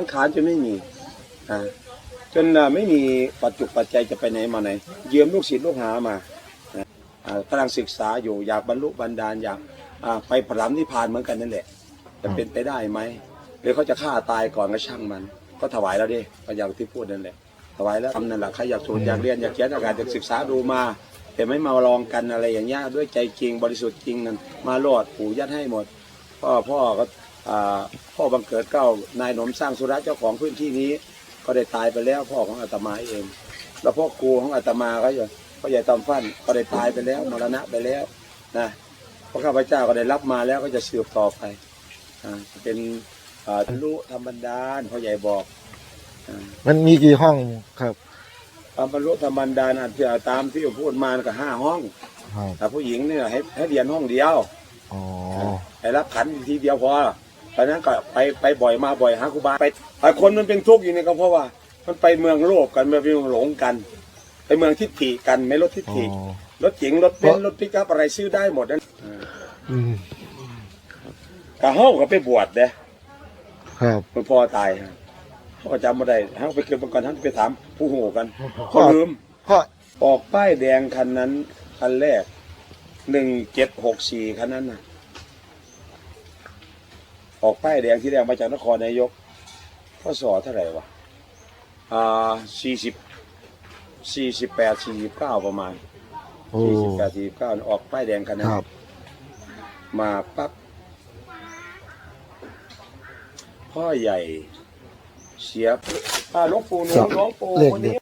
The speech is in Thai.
สังขารจนไม่มีอ่าจนอ่าไม่มีปัจจุปัจจัยจะไปไหนมาไหนยืมลูกศิษย์ลูกหามานะอ่ากำลังศึกษาอยู่อยากบรรลุบรรดาลอยากอ่าไปผลัมนิพพานเหมือนกันนั่นแหละจะเป็นไปได้ไหมหรือเขาจะฆ่าตายก่อนก็ช่างมัน ก็ถวายแล้วดิก็อย่างที่พูดนั่นแหละถวายแล้วทำนั่นแหละใครอยากสูตรอยากเรียนอยากเขียนอยากจะศึกษาดูมาแต่ไม่มาลองกันอะไรอย่างเงี้ยด้วยใจจริงบริสุทธิ์จริงนั่นมาโลดปู่ยัดให้หมด พ่อพ่อก็อ่าพ่อบังเกิดเก้านายหนมสร้างสุระเจ้าของพื้นที่นี้ ก็ได้ตายไปแล้วพ่อของอาตมาเอง แล้วพ่อครูของอาตมาก็อยู่พ่อใหญ่ตอมฟันก็ได้ตายไปแล้วมรณะไปแล้วนะพระข้าพเจ้าก็ได้รับมาแล้วก็จะสืบต่อไปอ่าเป็นอ่าบรรลุธรรมบันดาลพ่อใหญ่บอกอ่ามันมีกี่ห้องครับความบรรลุธรรมบันดาลอาจจะตามที่ผมพูดมาก็ห้าห้องครับแต่ผู้หญิงเนี่ยให้ให้เรียนห้องเดียวอ๋อ ให้รับขันทีเดียวพอตอนนั้นก็ไปไปบ่อยมาบ่อยหาครูบาไปไอ้คนมันเป็นทุกข์อยู่เนี่ยก็เพราะว่า มันไปเมืองโลภกันมันไปเมืองหลงกัน ไปเมืองทิฏฐิกันไม่ลดทิฏอ๋อฐิรถเก๋งรถเบนซ์รถปิกอัพอะไรซื้อได้หมดนั่นอืมกะเฮาก็ไปบวชเด้ครับมันพ่อตายฮะเขาก็จำไม่ได้เฮาไปเกิดมาก่อนท่านไปถามผู้โหกันพ่เขาอลืมพ่อออกป้ายแดงคันนั้นคันแรกหนึ่งเจ็ดหกสี่คันนั้นนะ ออกป้ายแดงที่แรกมาจากนครนายกพ่อสอเท่าไหร่วะอ่าสี่สิบสี่สิบแปดสี่สิบเก้าประมาณโอ้สี่สิบแปดสี่สิบเก้าออกป้ายแดงคันนั้นครับ มาปั๊บพ่อใหญ่ เสียอ่าหลวงปู่หนูหลวงปู่คนนี้